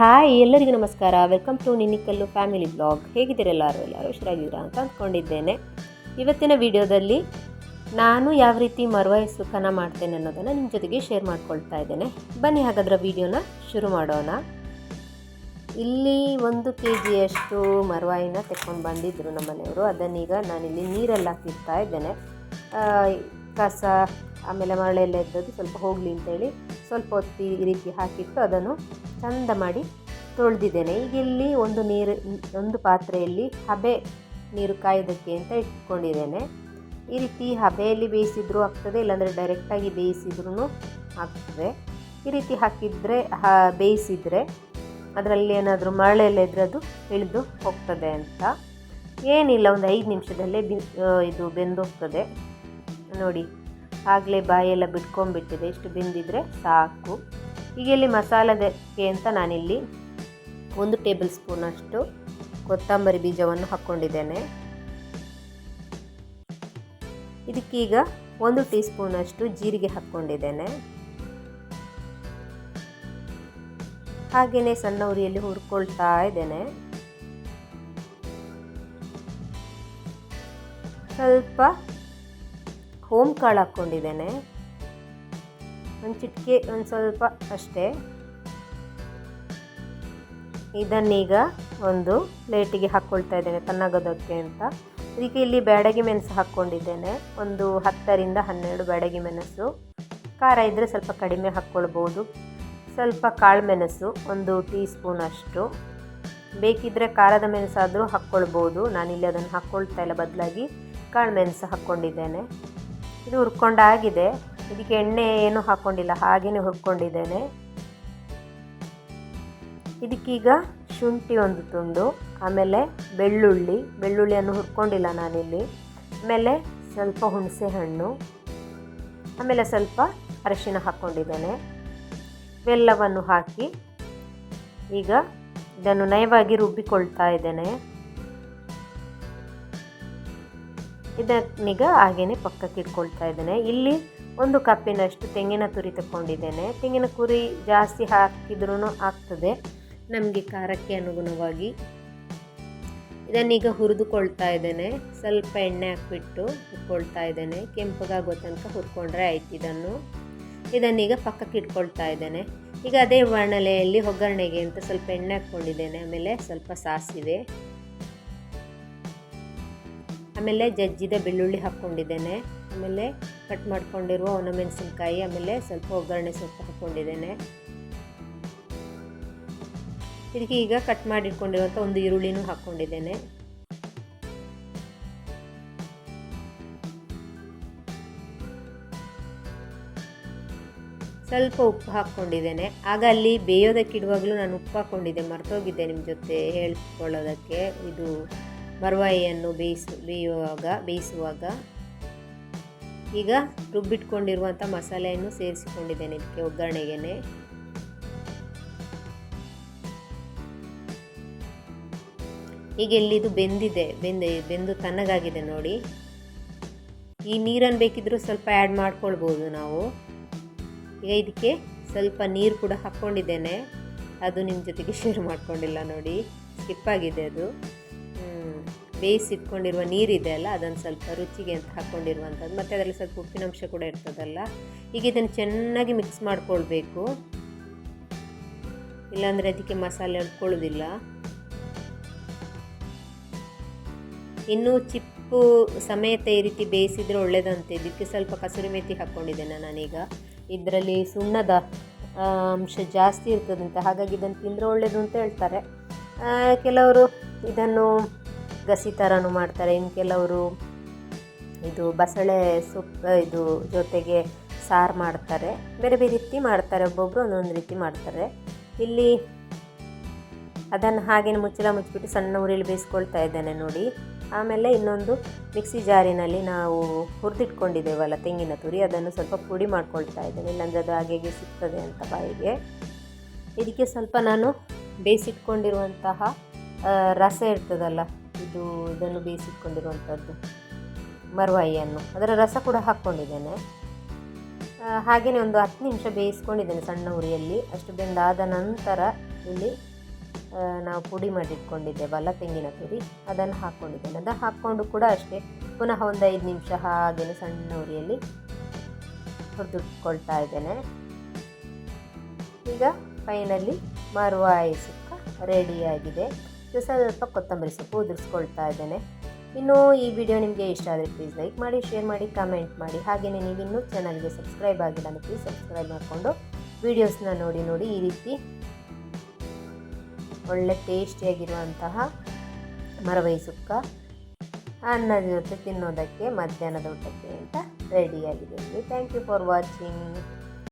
Hi, ಎಲ್ಲರಿಗೂ ನಮಸ್ಕಾರ. Welcome to ನಿನ್ನಿಕಲ್ಲು ಫ್ಯಾಮಿಲಿ ಬ್ಲಾಗ್ ಹೇಗಿದ್ದೀರೆಲ್ಲರೂ ಎಲ್ಲರೂ? ಎಲ್ಲರೂ ಹುಷಾರಾಗಿದ್ದೀರಾ ಅಂತ ಅಂದ್ಕೊಂಡಿದ್ದೇನೆ. ಇವತ್ತಿನ ವಿಡಿಯೋದಲ್ಲಿ ನಾನು ಯಾವ ರೀತಿ ಮರುವಾಯಿ ಸುಖನ ಮಾಡ್ತೇನೆ ಅನ್ನೋದನ್ನು ನಿಮ್ಮ ಜೊತೆಗೆ ಶೇರ್ ಮಾಡ್ಕೊಳ್ತಾ ಇದ್ದೇನೆ. ಬನ್ನಿ, ಹಾಗಾದ್ರೆ ವಿಡಿಯೋನ ಶುರು ಮಾಡೋಣ. ಇಲ್ಲಿ ಒಂದು ಕೆ ಜಿಯಷ್ಟು ಮರುವಾಯಿನ ತೆಕ್ಕೊಂಡು ಬಂದಿದ್ದರು ನಮ್ಮ ಮನೆಯವರು ಅದನ್ನೀಗ ನಾನಿಲ್ಲಿ ನೀರಲ್ಲಿ ಹಾಕಿರ್ತಾ ಇದ್ದೇನೆ. ಕಸ, ಆಮೇಲೆ ಮರಳೆಲ್ಲ ಇದ್ದದ್ದು ಸ್ವಲ್ಪ ಹೋಗಲಿ ಅಂತೇಳಿ ಸ್ವಲ್ಪ ಹೊತ್ತು ಈ ರೀತಿ ಹಾಕಿಟ್ಟು ಅದನ್ನು ಚಂದ ಮಾಡಿ ತೊಳೆದಿದ್ದೇನೆ. ಈಗ ಇಲ್ಲಿ ಒಂದು ನೀರು, ಒಂದು ಪಾತ್ರೆಯಲ್ಲಿ ಹಬೆ ನೀರು ಕಾಯೋದಕ್ಕೆ ಅಂತ ಇಟ್ಕೊಂಡಿದ್ದೇನೆ. ಈ ರೀತಿ ಹಬೆಯಲ್ಲಿ ಬೇಯಿಸಿದ್ರೂ ಆಗ್ತದೆ, ಇಲ್ಲಾಂದರೆ ಡೈರೆಕ್ಟಾಗಿ ಬೇಯಿಸಿದ್ರೂ ಆಗ್ತದೆ. ಈ ರೀತಿ ಹಾಕಿದರೆ, ಹಾ, ಬೇಯಿಸಿದರೆ ಅದರಲ್ಲಿ ಏನಾದರೂ ಮರಳೆ ಎಲ್ಲ ಇದ್ದರೆ ಅದು ಇಳಿದು ಹೋಗ್ತದೆ ಅಂತ. ಏನಿಲ್ಲ, ಒಂದು ಐದು ನಿಮಿಷದಲ್ಲೇ ಬಿ ಇದು ಬೆಂದೋಗ್ತದೆ. ನೋಡಿ, ಆಗಲೇ ಬಾಯೆಲ್ಲ ಬಿಟ್ಕೊಂಡ್ಬಿಟ್ಟಿದೆ. ಇಷ್ಟು ಬೆಂದಿದ್ರೆ ಸಾಕು. ಈಗ ಇಲ್ಲಿ ಮಸಾಲದಕ್ಕೆ ಅಂತ ನಾನಿಲ್ಲಿ ಒಂದು ಟೇಬಲ್ ಸ್ಪೂನಷ್ಟು ಕೊತ್ತಂಬರಿ ಬೀಜವನ್ನು ಹಾಕ್ಕೊಂಡಿದ್ದೇನೆ. ಇದಕ್ಕೀಗ ಒಂದು ಟೀ ಸ್ಪೂನಷ್ಟು ಜೀರಿಗೆ ಹಾಕ್ಕೊಂಡಿದ್ದೇನೆ. ಹಾಗೆಯೇ ಸಣ್ಣ ಉರಿಯಲ್ಲಿ ಹುರ್ಕೊಳ್ತಾ ಇದ್ದೇನೆ. ಸ್ವಲ್ಪ ಹೋಮ್ ಕಾಳು ಹಾಕ್ಕೊಂಡಿದ್ದೇನೆ. ಒಂದು ಚಿಟಿಕೆ, ಒಂದು ಸ್ವಲ್ಪ ಅಷ್ಟೇ. ಇದನ್ನೀಗ ಒಂದು ಪ್ಲೇಟಿಗೆ ಹಾಕ್ಕೊಳ್ತಾ ಇದ್ದೇನೆ ತಣ್ಣಗೋದಕ್ಕೆ ಅಂತ. ಇದಕ್ಕೆ ಇಲ್ಲಿ ಬ್ಯಾಡಗಿ ಮೆಣಸು ಹಾಕ್ಕೊಂಡಿದ್ದೇನೆ. ಒಂದು ಹತ್ತರಿಂದ ಹನ್ನೆರಡು ಬ್ಯಾಡಗಿ ಮೆಣಸು. ಖಾರ ಇದ್ದರೆ ಸ್ವಲ್ಪ ಕಡಿಮೆ ಹಾಕ್ಕೊಳ್ಬೋದು ಸ್ವಲ್ಪ ಕಾಳು ಮೆಣಸು, ಒಂದು ಟೀ ಸ್ಪೂನ್ ಅಷ್ಟು. ಬೇಕಿದ್ದರೆ ಖಾರದ ಮೆಣಸಾದರೂ ಹಾಕ್ಕೊಳ್ಬೋದು ನಾನಿಲ್ಲಿ ಅದನ್ನು ಹಾಕ್ಕೊಳ್ತಾ ಇಲ್ಲ, ಬದಲಾಗಿ ಕಾಳು ಮೆಣಸು ಹಾಕ್ಕೊಂಡಿದ್ದೇನೆ ಇದು ಹುರ್ಕೊಂಡಾಗಿದೆ. ಇದಕ್ಕೆ ಎಣ್ಣೆ ಏನೂ ಹಾಕ್ಕೊಂಡಿಲ್ಲ ಹಾಗೆಯೇ ಹುರ್ಕೊಂಡಿದ್ದೇನೆ. ಇದಕ್ಕೀಗ ಶುಂಠಿ ಒಂದು ತುಂಡು, ಆಮೇಲೆ ಬೆಳ್ಳುಳ್ಳಿ. ಬೆಳ್ಳುಳ್ಳಿಯನ್ನು ಹುರ್ಕೊಂಡಿಲ್ಲ ನಾನಿಲ್ಲಿ. ಆಮೇಲೆ ಸ್ವಲ್ಪ ಹುಣಸೆ ಹಣ್ಣು ಆಮೇಲೆ ಸ್ವಲ್ಪ ಅರಶಿನ ಹಾಕ್ಕೊಂಡಿದ್ದೇನೆ ಬೆಲ್ಲವನ್ನು ಹಾಕಿ ಈಗ ಇದನ್ನು ನಯವಾಗಿ ರುಬ್ಬಿಕೊಳ್ತಾ ಇದ್ದೇನೆ. ಇದನ್ನೀಗ ಹಾಗೇ ಪಕ್ಕಕ್ಕೆ ಇಟ್ಕೊಳ್ತಾ ಇದ್ದೇನೆ. ಇಲ್ಲಿ ಒಂದು ಕಪ್ಪಿನಷ್ಟು ತೆಂಗಿನ ತುರಿ ತಗೊಂಡಿದ್ದೇನೆ ತೆಂಗಿನ ಕುರಿ ಜಾಸ್ತಿ ಹಾಕಿದ್ರೂ ಆಗ್ತದೆ. ನಮಗೆ ಖಾರಕ್ಕೆ ಅನುಗುಣವಾಗಿ. ಇದನ್ನೀಗ ಹುರಿದುಕೊಳ್ತಾ ಇದ್ದೇನೆ. ಸ್ವಲ್ಪ ಎಣ್ಣೆ ಹಾಕಿಬಿಟ್ಟು ಹುರ್ಕೊಳ್ತಾ ಇದ್ದೇನೆ. ಕೆಂಪಗಾಗೋ ತನಕ ಹುರ್ಕೊಂಡ್ರೆ ಆಯ್ತು ಇದನ್ನು. ಇದನ್ನೀಗ ಪಕ್ಕಕ್ಕೆ ಇಟ್ಕೊಳ್ತಾ ಇದ್ದೇನೆ. ಈಗ ಅದೇ ಬಾಣಲೆಯಲ್ಲಿ ಒಗ್ಗರಣೆಗೆ ಅಂತ ಸ್ವಲ್ಪ ಎಣ್ಣೆ ಹಾಕ್ಕೊಂಡಿದ್ದೇನೆ. ಆಮೇಲೆ ಸ್ವಲ್ಪ ಸಾಸಿವೆ. ಆಮೇಲೆ ಜಜ್ಜಿದ ಬೆಳ್ಳುಳ್ಳಿ ಹಾಕ್ಕೊಂಡಿದ್ದೇನೆ. ಆಮೇಲೆ ಕಟ್ ಮಾಡ್ಕೊಂಡಿರುವ ಒಣಮೆಣಸಿನ್ಕಾಯಿ, ಆಮೇಲೆ ಸ್ವಲ್ಪ ಒಗ್ಗರಣೆ ಸೊಪ್ಪು ಹಾಕ್ಕೊಂಡಿದ್ದೇನೆ. ಇದಕ್ಕೆ ಈಗ ಕಟ್ ಮಾಡಿಟ್ಕೊಂಡಿರುವಂಥ ಒಂದು ಈರುಳ್ಳಿನೂ ಹಾಕ್ಕೊಂಡಿದ್ದೇನೆ. ಸ್ವಲ್ಪ ಉಪ್ಪು ಹಾಕ್ಕೊಂಡಿದ್ದೇನೆ. ಆಗ ಅಲ್ಲಿ ಬೇಯೋದಕ್ಕಿಡುವಾಗಲೂ ನಾನು ಉಪ್ಪು ಹಾಕ್ಕೊಂಡಿದ್ದೆ. ಮರ್ತೋಗಿದ್ದೆ ನಿಮ್ಮ ಜೊತೆ ಹೇಳ್ಕೊಳ್ಳೋದಕ್ಕೆ. ಇದು ಮರವಾಯಿಯನ್ನು ಬೇಯಿಸಿ, ಬೇಯುವಾಗ, ಬೇಯಿಸುವಾಗ ಈಗ ರುಬ್ಬಿಟ್ಕೊಂಡಿರುವಂಥ ಮಸಾಲೆಯನ್ನು ಸೇರಿಸಿಕೊಂಡಿದ್ದೇನೆ ಇದಕ್ಕೆ ಒಗ್ಗರಣೆಗೆ. ಈಗ ಎಲ್ಲಿದು ಬೆಂದಿದೆ, ಬೆಂದ, ಬೆಂದು ತಣ್ಣಗಾಗಿದೆ ನೋಡಿ. ಈ ನೀರನ್ನು ಬೇಕಿದ್ದರೂ ಸ್ವಲ್ಪ ಆ್ಯಡ್ ಮಾಡ್ಕೊಳ್ಬೋದು ನಾವು. ಈಗ ಇದಕ್ಕೆ ಸ್ವಲ್ಪ ನೀರು ಕೂಡ ಹಾಕ್ಕೊಂಡಿದ್ದೇನೆ. ಅದು ನಿಮ್ಮ ಜೊತೆಗೆ ಶೇರ್ ಮಾಡ್ಕೊಂಡಿಲ್ಲ ನೋಡಿ. ಸ್ಕಿಪ್ ಆಗಿದೆ ಅದು. ಬೇಯಿಸಿಟ್ಕೊಂಡಿರುವ ನೀರಿದೆ ಅಲ್ಲ, ಅದನ್ನು ಸ್ವಲ್ಪ ರುಚಿಗೆ ಅಂತ ಹಾಕ್ಕೊಂಡಿರುವಂಥದ್ದು. ಮತ್ತು ಅದರಲ್ಲಿ ಸ್ವಲ್ಪ ಉಪ್ಪಿನಂಶ ಕೂಡ ಇರ್ತದಲ್ಲ. ಈಗ ಇದನ್ನು ಚೆನ್ನಾಗಿ ಮಿಕ್ಸ್ ಮಾಡ್ಕೊಳ್ಬೇಕು. ಇಲ್ಲಾಂದರೆ ಅದಕ್ಕೆ ಮಸಾಲೆ ಅಡ್ಕೊಳ್ಳೋದಿಲ್ಲ ಇನ್ನೂ ಚಿಪ್ಪು ಸಮೇತ ಈ ರೀತಿ ಬೇಯಿಸಿದರೆ ಒಳ್ಳೆಯದಂತೆ ಇದಕ್ಕೆ ಸ್ವಲ್ಪ ಕಸೂರಿ ಮೇತಿ ಹಾಕ್ಕೊಂಡಿದ್ದೇನೆ ನಾನೀಗ. ಇದರಲ್ಲಿ ಸುಣ್ಣದ ಅಂಶ ಜಾಸ್ತಿ ಇರ್ತದಂತೆ. ಹಾಗಾಗಿ ಇದನ್ನು ತಿಂದರೆ ಒಳ್ಳೆಯದು ಅಂತ ಹೇಳ್ತಾರೆ. ಕೆಲವರು ಇದನ್ನು ಗಸಿ ಥರನೂ ಮಾಡ್ತಾರೆ. ಇನ್ನು ಕೆಲವರು ಇದು ಬಸಳೆ ಸೊಪ್ಪು, ಇದು ಜೊತೆಗೆ ಸಾರು ಮಾಡ್ತಾರೆ. ಬೇರೆ ಬೇರೆ ರೀತಿ ಮಾಡ್ತಾರೆ. ಒಬ್ಬೊಬ್ಬರು ಒಂದೊಂದು ರೀತಿ ಮಾಡ್ತಾರೆ. ಇಲ್ಲಿ ಅದನ್ನು ಹಾಗೇನೆ ಮುಚ್ಚಲ ಮುಚ್ಚಿಬಿಟ್ಟು ಸಣ್ಣ ಉರಿಲಿ ಬೇಯಿಸ್ಕೊಳ್ತಾ ಇದ್ದೇನೆ ನೋಡಿ. ಆಮೇಲೆ ಇನ್ನೊಂದು ಮಿಕ್ಸಿ ಜಾರಿನಲ್ಲಿ ನಾವು ಹುರಿದಿಟ್ಕೊಂಡಿದ್ದೇವಲ್ಲ ತೆಂಗಿನ ತುರಿ, ಅದನ್ನು ಸ್ವಲ್ಪ ಪುಡಿ ಮಾಡ್ಕೊಳ್ತಾ ಇದ್ದೇನೆ. ಇಲ್ಲಾಂದರೆ ಅದು ಹಾಗೆ ಸಿಗ್ತದೆ ಅಂತ ಬಾಯಿಗೆ. ಇದಕ್ಕೆ ಸ್ವಲ್ಪ ನಾನು ಬೇಯಿಸಿಟ್ಕೊಂಡಿರುವಂತಹ ರಸ ಇರ್ತದಲ್ಲ ಇದು ಇದನ್ನು ಬೇಯಿಸಿಟ್ಕೊಂಡಿರುವಂಥದ್ದು ಮರುವಾಯಿಯನ್ನು ಅದರ ರಸ ಕೂಡ ಹಾಕ್ಕೊಂಡಿದ್ದೇನೆ. ಹಾಗೆಯೇ ಒಂದು ಹತ್ತು ನಿಮಿಷ ಬೇಯಿಸ್ಕೊಂಡಿದ್ದೇನೆ ಸಣ್ಣ ಉರಿಯಲ್ಲಿ. ಅಷ್ಟು ಬೆಂದಾದ ನಂತರ ಇಲ್ಲಿ ನಾವು ಪುಡಿ ಮಾಡಿಟ್ಕೊಂಡಿದ್ದೇವಲ್ಲ ತೆಂಗಿನ ತುರಿ ಅದನ್ನು ಹಾಕ್ಕೊಂಡಿದ್ದೇನೆ. ಅದನ್ನು ಹಾಕ್ಕೊಂಡು ಕೂಡ ಅಷ್ಟೇ, ಪುನಃ ಒಂದು ಐದು ನಿಮಿಷ ಹಾಗೆಯೇ ಸಣ್ಣ ಉರಿಯಲ್ಲಿ ಹುರಿದಿಟ್ಕೊಳ್ತಾ ಇದ್ದೇನೆ. ಈಗ ಫೈನಲಿ ಮರುವಾಯಿ ಸುಕ್ಕ ರೆಡಿಯಾಗಿದೆ ಇದು ಸ್ವಲ್ಪ ಕೊತ್ತಂಬರಿ ಸೊಪ್ಪು ಉದುರಿಸ್ಕೊಳ್ತಾ ಇದ್ದೇನೆ. ಇನ್ನು ಈ ವಿಡಿಯೋ ನಿಮಗೆ ಇಷ್ಟ ಆದರೆ ಪ್ಲೀಸ್ ಲೈಕ್ ಮಾಡಿ ಶೇರ್ ಮಾಡಿ ಕಮೆಂಟ್ ಮಾಡಿ. ಹಾಗೆಯೇ ನೀವಿನ್ನೂ ಚಾನಲ್ಗೆ ಸಬ್ಸ್ಕ್ರೈಬ್ ಆಗಿಲ್ಲ ಅಂತ ಪ್ಲೀಸ್ ಸಬ್ಸ್ಕ್ರೈಬ್ ಮಾಡಿಕೊಂಡು ವೀಡಿಯೋಸ್ನ ನೋಡಿ ನೋಡಿ ಈ ರೀತಿ ಒಳ್ಳೆ ಟೇಸ್ಟಿಯಾಗಿರುವಂತಹ ಮರವೈ ಸುಕ್ಕ ಅನ್ನದ ಜೊತೆ ತಿನ್ನೋದಕ್ಕೆ ಮಧ್ಯಾಹ್ನದ ಊಟಕ್ಕೆ ಅಂತ ರೆಡಿಯಾಗಿದೆ ಥ್ಯಾಂಕ್ ಯು ಫಾರ್ ವಾಚಿಂಗ್